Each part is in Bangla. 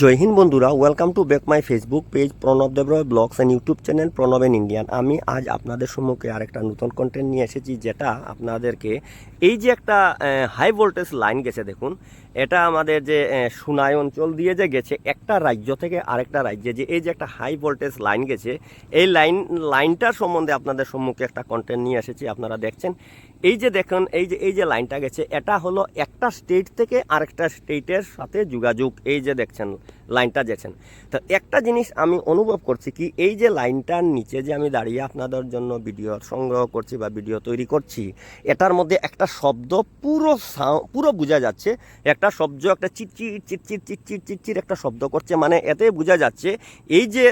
জয় হিন্দ বন্ধুরা welcome to back my Facebook page Pranab Debroy blogs and YouTube channel Pranab N Indian আমি আজ আপনাদের সম্মুখে আরেকটা নতুন কন্টেন্ট নিয়ে এসেছি, যেটা আপনাদেরকে এই যে একটা হাই ভোল্টেজ লাইন গেছে, দেখুন এটা আমাদের যে সুনাই অঞ্চল দিয়ে যে গেছে, একটা রাজ্য থেকে আরেকটা রাজ্যে, যে এই যে একটা হাই ভোল্টেজ লাইন গেছে, এই লাইন লাইনটার সম্বন্ধে আপনাদের সম্মুখে একটা কন্টেন্ট নিয়ে এসেছি, আপনারা দেখছেন। এই যে দেখুন, এই যে এই যে লাইনটা গেছে, এটা হলো একটা স্টেট থেকে আরেকটা স্টেটের সাথে যোগাযোগ। এই যে দেখছেন লাইনটা যেছেন তো একটা জিনিস আমি অনুভব করছি কি, এই যে লাইনটার নিচে যে আমি দাঁড়িয়ে আপনাদের জন্য ভিডিও সংগ্রহ করছি বা ভিডিও তৈরি করছি, এটার মধ্যে একটা শব্দ পুরো পুরো বোঝা যাচ্ছে। একটা শব্দ, একটা চিটচির চিটচির চিটচির চিটচির একটা শব্দ করছে। মানে এতে বোঝা যাচ্ছে এই যে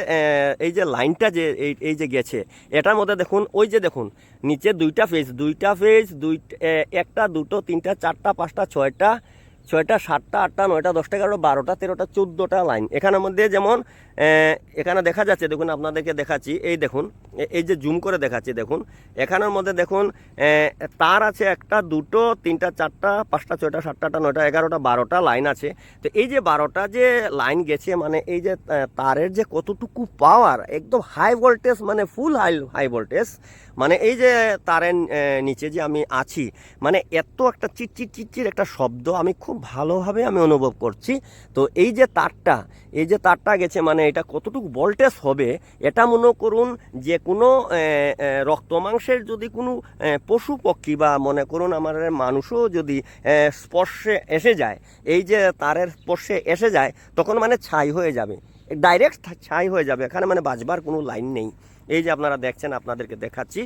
এই যে লাইনটা যে, এই যে গেছে, এটার মধ্যে দেখুন, ওই যে দেখুন, নিচে দুইটা ফেজ দুইটা ফেজ দুই একটা, দুটো, তিনটা, চারটা, পাঁচটা, ছয়টা ছয়টা, সাতটা, আটটা, নয়টা, দশটা, এগারোটা, বারোটা, তেরোটা, চোদ্দোটা লাইন। এখানের মধ্যে যেমন এখানে দেখা যাচ্ছে, দেখুন আপনাদেরকে দেখাচ্ছি, এই দেখুন এই যে জুম করে দেখাচ্ছি, দেখুন, এখানের মধ্যে দেখুন তার আছে একটা, দুটো, তিনটা, চারটা, পাঁচটা, ছয়টা, সাতটা আটটা নয়টা, এগারোটা, বারোটা লাইন আছে। তো এই যে বারোটা যে লাইন গেছে মানে এই যে তারের যে কতটুকু পাওয়ার একদম হাই ভোল্টেজ মানে ফুল হাই হাই ভোল্টেজ মানে এই যে তারের নিচে যে আমি আছি মানে এত একটা চিটচিট চিটচির একটা শব্দ আমি খুব ভালোভাবে আমি অনুভব করছি। তো এই যে তারটা, এই যে তারটা গেছে মানে এটা কতটুকু ভোল্টেজ হবে, এটা মনে করুন যে কোনো রক্ত মাংসের যদি কোনো পশু পক্ষী বা মনে করুন আমার মানুষও যদি স্পর্শে এসে যায়, এই যে তারের স্পর্শে এসে যায়, তখন মানে ছাই হয়ে যাবে। ডাইরেক্ট ছাই হয়ে যাবে, এখানে মানে বাজবার কোনো লাইন নেই। এই যে আপনারা দেখছেন, আপনাদেরকে দেখাচ্ছি।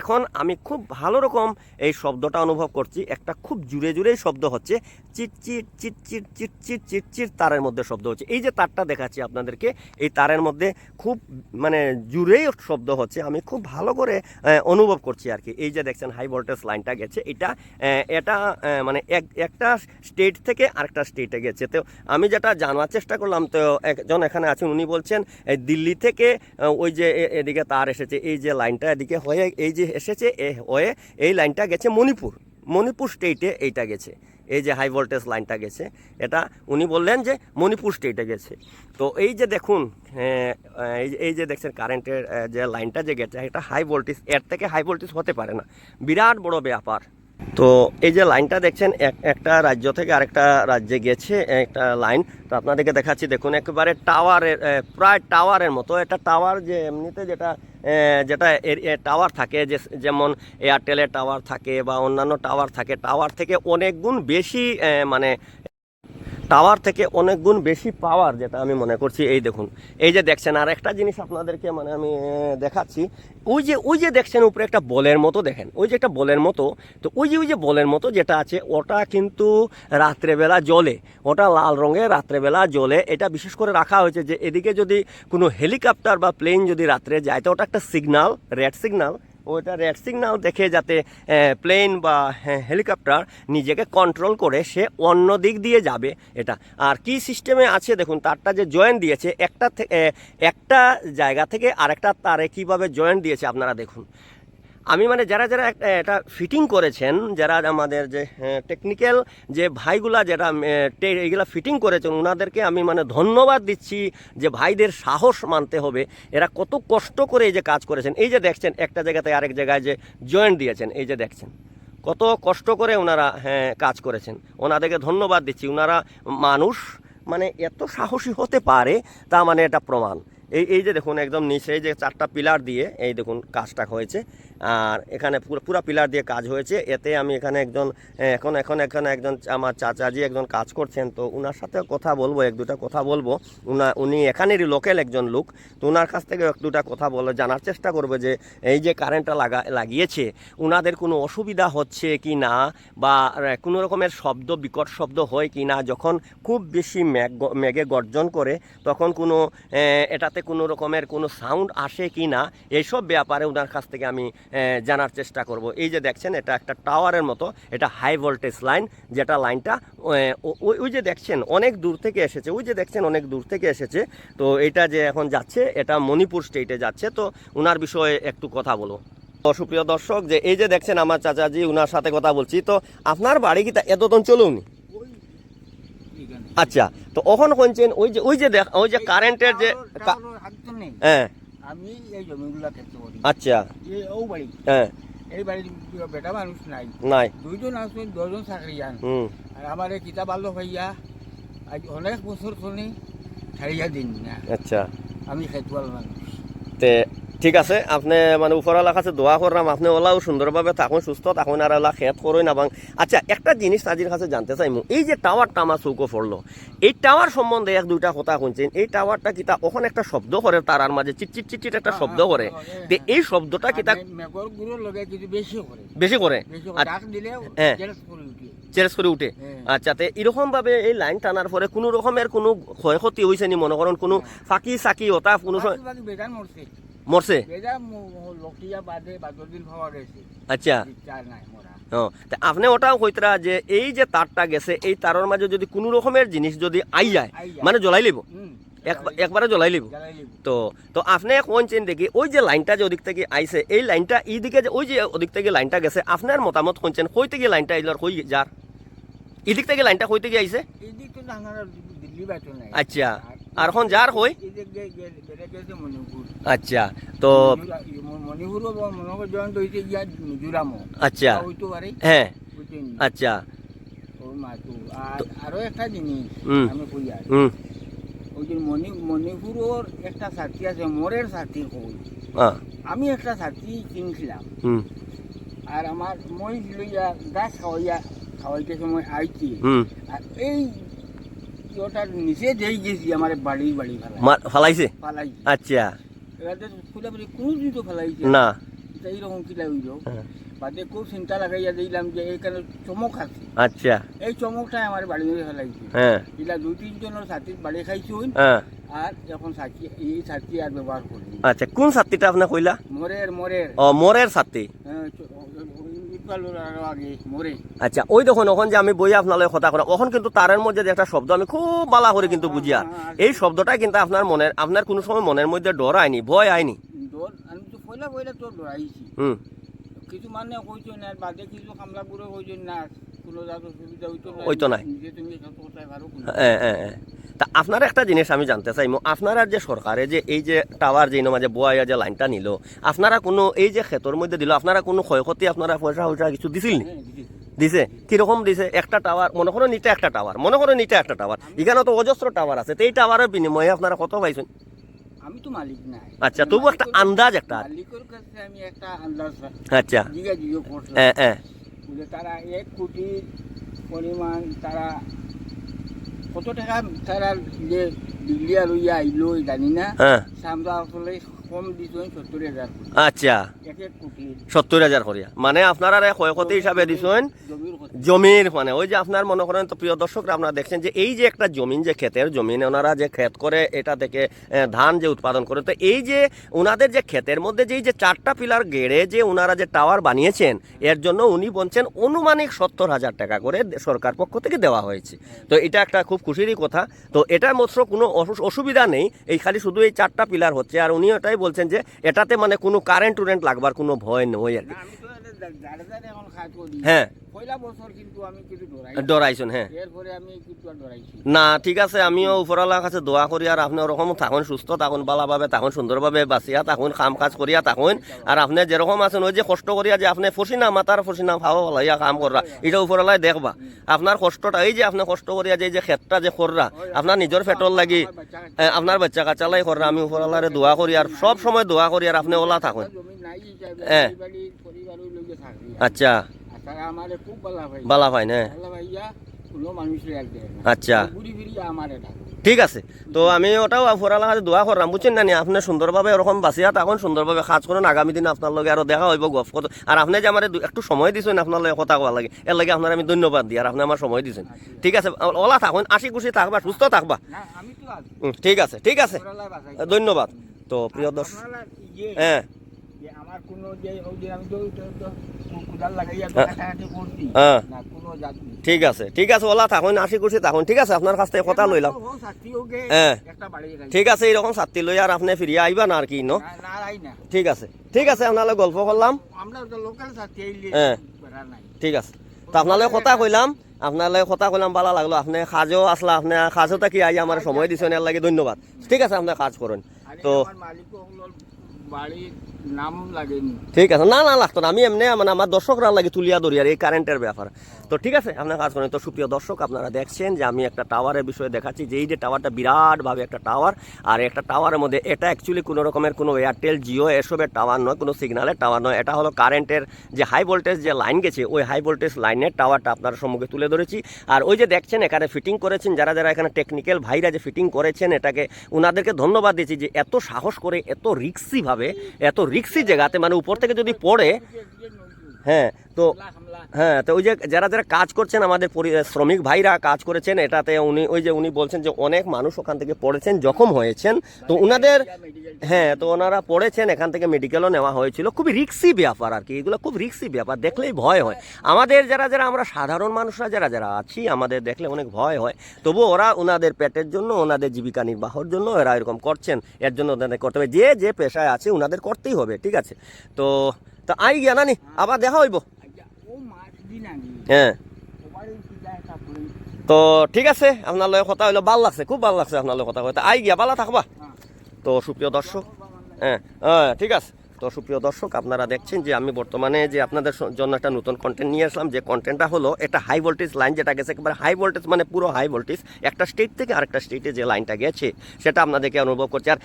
এখন আমি খুব ভালো রকম এই শব্দটা অনুভব করছি। একটা খুব জুড়ে জুড়েই শব্দ হচ্ছে। চিটচিট চিটচিট চিটচিট চিটচিট তারের মধ্যে শব্দ হচ্ছে। এই যে তারটা দেখাচ্ছি আপনাদেরকে, এই তারের মধ্যে খুব মানে জুড়েই শব্দ হচ্ছে। আমি খুব ভালো করে অনুভব করছি আর কি। এই যে দেখছেন হাই ভোল্টেজ লাইনটা গেছে। এটা এটা মানে এক, একটা স্টেট থেকে আরেকটা স্টেটে গেছে। তো আমি যেটা জানার চেষ্টা করলাম, তো একজন এখানে আছেন, উনি বলছেন দিল্লি থেকে ওই যে এদিকে তার এসেছে এই যে লাইনটা এদিকে হয়ে এই যে এসেছে এ হয়ে এই লাইনটা গেছে মণিপুর। মণিপুর স্টেটে এইটা গেছে। এই যে হাই ভোল্টেজ লাইনটা গেছে। এটা উনি বললেন যে মণিপুর স্টেটে গেছে। তো এই যে দেখুন হ্যাঁ, এই যে- এই যে দেখছেন কারেন্টের যে লাইনটা যে গেছে এটা হাই ভোল্টেজ এর থেকে হাই ভোল্টেজ হতে পারে না। বিরাট বড় ব্যাপার। তো এই যে লাইনটা দেখছেন, এক- একটা রাজ্য থেকে আরেকটা রাজ্যে গেছে, একটা লাইন। তো আপনাদেরকে দেখাচ্ছি, দেখুন, একেবারে টাওয়ারের প্রায় টাওয়ারের মতো। একটা টাওয়ার যে এমনিতে যেটা যেটা যেটা টাওয়ার থাকে, যে, যেমন এয়ারটেলের টাওয়ার থাকে বা অন্যান্য টাওয়ার থাকে, টাওয়ার থেকে অনেক গুণ বেশি মানে টাওয়ার থেকে অনেক গুণ বেশি পাওয়ার যেটা আমি মনে করছি, এই দেখুন। এই যে দেখছেন, আর একটা জিনিস আপনাদেরকে মানে আমি দেখাচ্ছি। ওই যে ওই যে দেখছেন, উপরে একটা বলের মতো দেখেন। ওই যে একটা বলের মতো, তো ওই যে ওই যে বলের মতো যেটা আছে, ওটা কিন্তু রাত্রেবেলা জ্বলে। ওটা লাল রঙের রাত্রেবেলা জ্বলে। এটা বিশেষ করে রাখা হয়েছে যে, এদিকে যদি কোনো হেলিকপ্টার বা প্লেন যদি রাত্রে যায়, তো ওটা একটা সিগনাল রেড সিগনাল ওইটা রেড সিগনাল দেখে যাতে প্লেন বা হেলিকপ্টার নিজেকে কন্ট্রোল করে সে অন্য দিক দিয়ে যাবে এটা। আর কি সিস্টেমে আছে দেখুন, তারটা যে জয়েন দিয়েছে, একটা একটা জায়গা থেকে আরেকটা তারে কীভাবে জয়েন দিয়েছে আপনারা দেখুন। আমি মানে যারা যারা এটা ফিটিং করেছেন, যারা আমাদের যে টেকনিক্যাল যে ভাইগুলা যেটা এগুলা ফিটিং করেছেন ওনাদেরকে আমি মানে ধন্যবাদ দিচ্ছি যে ভাইদের সাহস মানতে হবে। এরা কত কষ্ট করে এই যে কাজ করেছেন। এই যে দেখছেন, একটা জায়গাতে আরেক জায়গায় যে জয়েন্ট দিয়েছেন, এই যে দেখছেন। কত কষ্ট করে ওনারা হ্যাঁ কাজ করেছেন। ওনাদেরকে ধন্যবাদ দিচ্ছি। ওনারা মানুষ মানে এত সাহসী হতে পারে, তা মানে এটা প্রমাণ। এই এই যে দেখুন, একদম নিচে এই যে চারটা পিলার দিয়ে, এই দেখুন, কাজটা হয়েছে। আর এখানে পুরো পুরো পিলার দিয়ে কাজ হয়েছে। এতে আমি এখানে একজন, এখন এখন, এখানে একজন আমার চাচাজি একজন কাজ করছেন। তো ওনার সাথে কথা বলব, এক দুটা কথা বলব। উনা, উনি এখানেরই লোকাল একজন লোক। তো ওনার কাছ থেকে এক দুটা কথা বলে, জানার চেষ্টা করবে যে এই যে কারেন্টটা লাগা, লাগিয়েছে ওনাদের কোনো অসুবিধা হচ্ছে কি না? বা কোনো রকমের শব্দ, বিকট শব্দ হয় কি না? যখন খুব বেশি মেঘ মেঘে গর্জন করে, তখন কোনো এটাতে কোনো রকমের কোনো সাউন্ড আসে কি না? এইসব ব্যাপারে ওনার কাছ থেকে আমি জানার চেষ্টা করব এই যে দেখছেন এটা একটা টাওয়ারের মতো এটা হাই ভোল্টেজ লাইন যেটা লাইনটা ওই যে দেখছেন অনেক দূর থেকে এসেছে ওই যে দেখছেন অনেক দূর থেকে এসেছে তো এটা যে এখন যাচ্ছে এটা মণিপুর স্টেটে যাচ্ছে তো ওনার বিষয়ে একটু কথা বলব তো সুপ্রিয় দর্শক যে এই যে দেখছেন আমার চাচাজি ওনার সাথে কথা বলছি তো আপনার বাড়ি কি তা এতক্ষণ চলুন আচ্ছা তো ওখানে কোনছেন ওই যে ওই যে দেখ ওই যে কারেন্টের যে হ্যাঁ আমি এই জমিগুলো খেতে করি আচ্ছা। এই ও বাড়ি। হ্যাঁ। এই বাড়ির বেটা মানুষ নাই। নাই। দুইজন আছে দুজন চাকরি যান আর আমার এই কিতাব আলো ভাইয়া আজ অনেক বছর শুনি ছাড়িয়া দিন না। আচ্ছা। আমি খেতুয়াল মানুষ। তে ঠিক আছে আপনি মানে উপরওয়ালা কাছে দোয়া করলাম আপনি ওলাও সুন্দরভাবে থাকুন সুস্থ থাকুন আর ওলা খেত করুন না বাং আচ্ছা একটা জিনিস তাজির কাছে জানতে চাইমু এই যে টাওয়ারটা আমার চৌকো পড়ল এই টাওয়ার সম্বন্ধে এক দুইটা কথা শুনছেন এই টাওয়ারটা কিতা ওখানে একটা শব্দ করে তারার মাঝে চিটচিট চিটচিট একটা শব্দ করে? তে এই শব্দটা কিতা কিছু বেশি করে? আচ্ছা। হ্যাঁ। জেরক্স করে উঠে। চেঞ্জ করে উঠে? হ্যাঁ। আচ্ছা তে এরকম ভাবে এই লাইন টানার পরে কোনো রকমের কোনো ক্ষয়ক্ষতি হয়েছে নি মনে করেন কোনো ফাঁকি সাকি ওটা কোনো মরছে? আচ্ছা। তা আপনি ওটাও কইতরা যে এই যে তারটা গেছে এই তারের মাঝে যদি কোনো রকমের জিনিস যদি আই যায় মানে জ্বলাই লিব। একবারে জ্বলাই লিব। তো তো আপনি কোনছেন দেখি ওই যে লাইনটা যে ওদিক থেকে আইছে এই লাইনটা এই দিকে যে ওই যে ওদিক থেকে লাইনটা গেছে আপনার মতামত কোনছেন কই থেকে লাইনটা আইল আর কই যার? এদিক থেকে লাইনটা কই থেকে আইছে? আচ্ছা। আর এখন যার মণিপুর আচ্ছা তো মণিপুর জয়েন্ট হয়েছে মিজোরামও আচ্ছা। হইতে পারে হ্যাঁ। আচ্ছা। আরও একটা জিনিস আমি কই আর ওই যে মণিপুরের একটা ছাত্রী আছে মোরের ছাত্রী কই আমি একটা ছাত্রী কিনছিলাম আর আমার মই লইয়া গাছ খাওয়াইয়া খাওয়াইতে সময় আইছি। আর এই ওটার নিচে যেই গেছি আমার বাড়ি বাড়ি ফেলাই মা- ফালাইছে? আচ্ছা। এবার খুলে বলি কোনো দিন তো ফেলাইছে না। এইরকম কিলা হইল হ্যাঁ। বাদে খুব চিন্তা লাগাইয়া দিলাম যে এইখানে চমক আছে আচ্ছা। এই চমকটাই আমার বাড়ি ধরে ফেলাইছে। হ্যাঁ। এগুলা দুই তিনজনের ছাত্রীর বাড়ি খাইছুন। হ্যাঁ। আর এখন ছাত্রী এই ছাত্রী আর ব্যবহার করি আচ্ছা কোন ছাত্রীটা আপনি কইলা? মোরের মোরের। ও মোরের ছাত্রী আচ্ছা ওই দেখুন ওখান যে আমি বই আপনার কথা করা ওখান কিন্তু তারের মধ্যে যে একটা শব্দ আমি খুব বালা করে কিন্তু বুঝিয়া এই শব্দটা কিন্তু আপনার মনের আপনার কোনো সময় মনের মধ্যে ডর আইনি ভয় আইনি? কিছু মানে কইছো না বাদে কিছু কামলা বুড়ো কইছো না না হইতো নাই। হ্যাঁ হ্যাঁ হ্যাঁ। তা আপনার একটা জিনিস আমি জানতে চাই আপনারা যে সরকারে যে এই যে টাওয়ার যে মাঝে বোয়াইয়া যে লাইনটা নিল আপনারা কোনো এই যে ক্ষেতর মধ্যে দিল আপনারা কোনো ক্ষয়ক্ষতি আপনারা পয়সা পয়সা কিছু দিছিল নি? হ্যাঁ, দিদি। দিছে? কীরকম দিছে? একটা টাওয়ার মনে করো নিটা একটা টাওয়ার মনে করো নিটা একটা টাওয়ার এখানে তো অজস্র টাওয়ার আছে তো এই টাওয়ারের বিনিময়ে আপনারা কত পাইছেন? আমি তো মালিক নাই। আচ্ছা, তবু একটা আন্দাজ একটা। মালিকের কাছে আমি একটা আন্দাজ আচ্ছা। হ্যাঁ হ্যাঁ যে তারা এক কোটি পরিমাণ তারা কত টাকা তারা যে দিল্লিয়া লইয়া আইলো জানি না। হ্যাঁ। আসলে আচ্ছা। সত্তর হাজার করিয়া। মানে আপনারা ক্ষয়ক্ষতি হিসাবে দিছেন জমির মানে ওই যে আপনার মনে করেন তো প্রিয় দর্শকরা আপনারা দেখছেন যে এই যে একটা জমিন যে ক্ষেতের জমিন ওনারা যে ক্ষেত করে এটা থেকে ধান যে উৎপাদন করে তো এই যে ওনাদের যে ক্ষেতের মধ্যে যে এই যে চারটা পিলার গেড়ে যে ওনারা যে টাওয়ার বানিয়েছেন এর জন্য উনি বলছেন অনুমানিক সত্তর হাজার টাকা করে সরকার পক্ষ থেকে দেওয়া হয়েছে। তো এটা একটা খুব খুশিরই কথা। তো এটার মাত্র কোনো অসু- অসুবিধা নেই। এই খালি শুধু এই চারটা পিলার হচ্ছে আর উনি এটাই বলছেন যে এটাতে মানে কোনো কারেন্ট টুরেন্ট লাগবার কোনো ভয় নেই আর কি। হ্যাঁ। ডরাইছেন হ্যাঁ। না। ঠিক আছে আমিও উপরওয়ালার কাছে দোয়া করি আর আপনি ওরকম থাকুন সুস্থ থাকুন বালাভাবে থাকুন সুন্দরভাবে বাঁচিয়া থাকুন কাম কাজ করিয়া থাকুন। আর আপনি যেরকম আছেন ওই যে কষ্ট করিয়া যে আপনি ফসিনা মাতার ফসিনা ভাও লাইয়া কাম করা এটা উপরওয়ালায় দেখবা। আপনার কষ্টটা এই যে আপনি কষ্ট করিয়া যে যে ক্ষেতটা যে কররা আপনার নিজের পেট্রোল লাগি আপনার বাচ্চা কাচ্চালাই কররা আমি উপরওয়ালারে দোয়া করি আর সব সময় দোয়া করি আর আপনি ওলা থাকুন। হ্যাঁ। থাকি আচ্ছা। তারা আমার খুব ভালো ভাই বালা ভাই না? ভালো ভাইয়া কোনো মানুষ এক দেয় না। আচ্ছা। ঘুরি ফিরি আমার এটা ঠিক আছে। তো আমি ওটাও উপরওয়ালার কাছে দোয়া করলাম বুঝছেন না? আপনি সুন্দরভাবে এরকম বাঁচিয়া থাকুন সুন্দরভাবে কাজ করুন। আগামী দিন আপনার লগে আরও দেখা হইব গপ কত আর আপনি যে আমার একটু সময় দিছেন আপনার লগে কথা কোয়া লাগে এর লাগে আপনার আমি ধন্যবাদ দিই আর আপনি আমার সময় দিছেন। ঠিক আছে ওলা থাকুন আশি খুশি থাকবা সুস্থ থাকবা। ঠিক আছে ঠিক আছে। ধন্যবাদ। তো প্রিয় দর্শক ইয়ে, হ্যাঁ। যে আমার কোনো যে ওই যে আমি তো তো- তো কুদাল লাগাইয়া। কাটাকাটি করছি। না কোনো জাত নেই। ঠিক আছে ঠিক আছে ওলা থাকুন আশি খুশি থাকুন ঠিক আছে আপনার কাছ থেকে কথা লইলাম হ্যাঁ। ঠিক আছে এইরকম ছাত্রী লই আর আপনি ফিরিয়ে আইবা না আর কি ন ঠিক আছে ঠিক আছে আপনার গল্প করলাম হ্যাঁ। ঠিক আছে তো আপনাদের কথা কইলাম আপনাদের কথা কইলাম ভালো লাগল আপনি কাজও আসলা আপনি কাজও থাকি আই আমার সময় দিছেন এর লাগে ধন্যবাদ ঠিক আছে আপনি কাজ করেন তো ঠিক আছে, না না লাগতো না, আমি এমনি মানে আমার দর্শকরা লাগে তুলিয়া ধরি আর এই কারেন্টের ব্যাপার। তো ঠিক আছে, আপনার কাজ করেন। তো সুপ্রিয় দর্শক, আপনারা দেখছেন যে আমি একটা টাওয়ারের বিষয়ে দেখাচ্ছি যে এই যে টাওয়ারটা বিরাটভাবে একটা টাওয়ার আর একটা টাওয়ারের মধ্যে এটা অ্যাকচুয়ালি কোনো রকমের কোনো এয়ারটেল জিও এসবের টাওয়ার নয়, কোনো সিগনালের টাওয়ার নয়। এটা হলো কারেন্টের যে হাই ভোল্টেজ যে লাইন গেছে, ওই হাই ভোল্টেজ লাইনের টাওয়ারটা আপনার সম্মুখে তুলে ধরেছি। আর ওই যে দেখছেন, এখানে ফিটিং করেছেন, যারা যারা এখানে টেকনিক্যাল ভাইরা যে ফিটিং করেছেন, এটাকে ওনাদেরকে ধন্যবাদ দিচ্ছি যে এত সাহস করে, এত রিক্সিভাবে এত রিক্সি জায়গাতে মানে উপর থেকে যদি পড়ে হ্যাঁ তো হ্যাঁ তো ওই যে যারা যারা কাজ করছেন আমাদের শ্রমিক ভাইরা কাজ করেছেন এটাতে উনি ওই যে উনি বলছেন যে অনেক মানুষ ওখান থেকে পড়েছেন জখম হয়েছেন। তো ওনাদের হ্যাঁ তো ওনারা পড়েছেন এখান থেকে মেডিকেলও নেওয়া হয়েছিল। খুবই রিক্সি ব্যাপার আর কি এগুলো খুব রিক্সি ব্যাপার দেখলেই ভয় হয়। আমাদের যারা যারা আমরা সাধারণ মানুষরা যারা যারা আছি আমাদের দেখলে অনেক ভয় হয়। তবু ওরা ওনাদের পেটের জন্য ওনাদের জীবিকা নির্বাহর জন্য এরা এরকম করছেন এর জন্য ওনাদের করতে হবে যে যে পেশায় আছে ওনাদের করতেই হবে ঠিক আছে? তো তো আই গিয়া নানি আবার দেখা হইব? হ্যাঁ। তো ঠিক আছে আপনার লগে কথা হইল ভালো লাগছে খুব ভালো লাগছে আপনার লগে কথা কইতে। আই গিয়া ভালো থাকবা। হ্যাঁ। তো সুপ্রিয় দর্শক হ্যাঁ। হ্যাঁ ঠিক আছে। তো সুপ্রিয় দর্শক, আপনারা দেখছেন যে আমি বর্তমানে যে আপনাদের জন্য একটা নতুন কন্টেন্ট নিয়ে আসলাম, যে কন্টেন্টটা হলো এটা হাই ভোল্টেজ লাইন যেটা গেছে একেবারে হাই ভোল্টেজ মানে পুরো হাই ভোল্টেজ একটা স্টেট থেকে আরেকটা স্টেটে যে লাইনটা গেছে, সেটা আপনাদেরকে অনুভব করছে। আর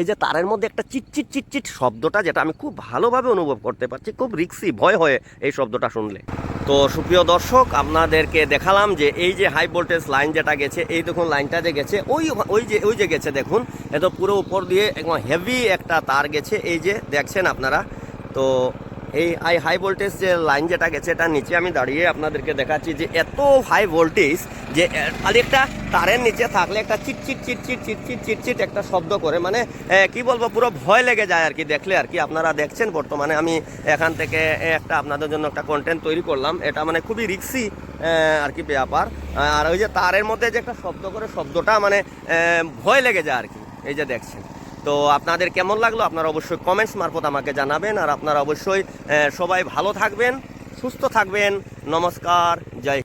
এই যে তারের মধ্যে একটা চিটচিট চিটচিট শব্দটা, যেটা আমি খুব ভালোভাবে অনুভব করতে পারছি, খুব রিক্সি ভয় হয়ে এই শব্দটা শুনলে। তো সুপ্রিয় দর্শক, আপনাদেরকে দেখালাম যে এই যে হাই ভোল্টেজ লাইন যেটা গেছে, এই দেখুন লাইনটা যে গেছে, ওই ওই যে ওই যে গেছে দেখুন এত পুরো উপর দিয়ে একদম হেভি একটা তার গেছে, এই যে দেখছেন আপনারা। তো এই হাই হাই ভোল্টেজ যে লাইন যেটা গেছে এটা নিচে আমি দাঁড়িয়ে আপনাদেরকে দেখাচ্ছি যে এত হাই ভোল্টেজ যে খালি একটা তারের নিচে থাকলে একটা চিটচিট চিটচিট চিটচিট চিটচিট একটা শব্দ করে। মানে কি বলব, পুরো ভয় লেগে যায় আর কি দেখলে আর কি। আপনারা দেখছেন বর্তমানে আমি এখান থেকে একটা আপনাদের জন্য একটা কন্টেন্ট তৈরি করলাম। এটা মানে খুবই রিক্সি আর কি ব্যাপার। আর ওই যে তারের মধ্যে যে একটা শব্দ করে শব্দটা মানে ভয় লেগে যায় আর কি। এই যে দেখছেন। তো আপনাদের কেমন লাগল? আপনারা অবশ্যই কমেন্টস মারফত আমাকে জানাবেন। আর আপনারা অবশ্যই সবাই ভালো থাকবেন, সুস্থ থাকবেন। নমস্কার, জয়